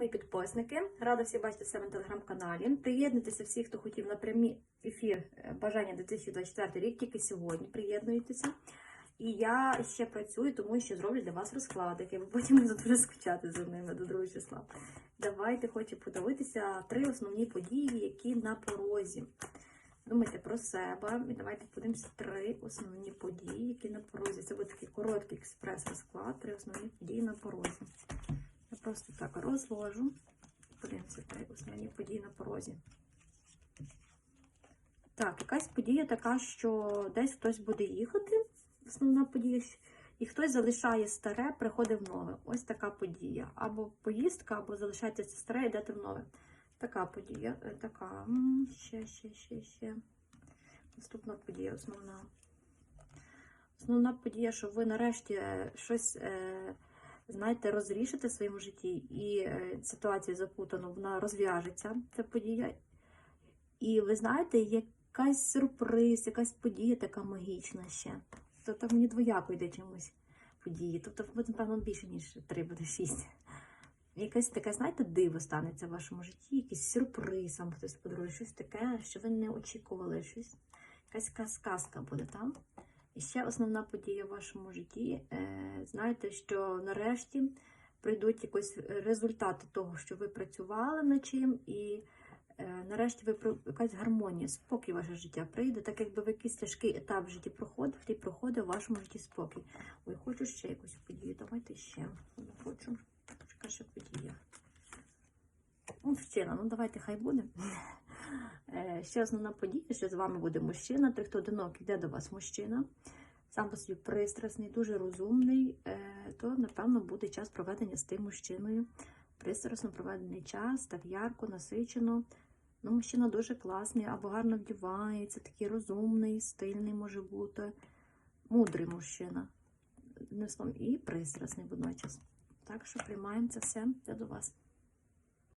мої підписники. Рада всіх бачити себе на телеграм-каналі. Приєднуйтеся всі, хто хотів на прямі ефір е, бажання 2024 рік, тільки сьогодні приєднуйтеся. І я ще працюю, тому що зроблю для вас розкладики. Ви потім не дуже скучати за ними до 2 числа. Давайте хочу подивитися три основні події, які на порозі. Думайте про себе. І давайте подивимося три основні події, які на порозі. Це буде такий короткий експрес-розклад, три основні події на порозі. Просто так розложу. Подивимося три основні події на порозі. Так, якась подія така, що десь хтось буде їхати, основна подія, і хтось залишає старе, приходить в нове. Ось така подія. Або поїздка, або залишається це старе, йдете в нове. Така подія, е, така. Ще, ще, ще, ще. Наступна подія, основна. Основна подія, що ви нарешті щось, е, знаєте, розрішите в своєму житті, і е, ситуація запутана, вона розв'яжеться, ця подія. І ви знаєте, якась сюрприз, якась подія така магічна ще. Тобто мені двояко йде чимось події. Тобто, напевно, більше, ніж три, буде шість. Якесь таке, знаєте, диво станеться в вашому житті, якийсь сюрприз, вам хтось подарує, щось таке, що ви не очікували, щось, якась сказка буде там. І ще основна подія в вашому житті. Е, знаєте, що нарешті прийдуть якось результати того, що ви працювали над чим, і е, нарешті ви якась гармонія, спокій ваше життя прийде, так якби ви якийсь тяжкий етап в житті проходив, і проходив в вашому житті спокій. Ой, хочу ще якусь подію. Давайте ще. Хочу. Яка ще подія? Мужчина, ну давайте хай буде. Е, Ще основна подія, що з вами буде мужчина. Той, хто одинокий, йде до вас мужчина. Сам по собі пристрасний, дуже розумний, е, то, напевно, буде час проведення з тим мужчиною. Пристрасно проведений час, так ярко, насичено. Ну, мужчина дуже класний, або гарно вдівається, такий розумний, стильний може бути, мудрий мужчина. І пристрасний водночас. Так що приймаємо це все. Це до вас.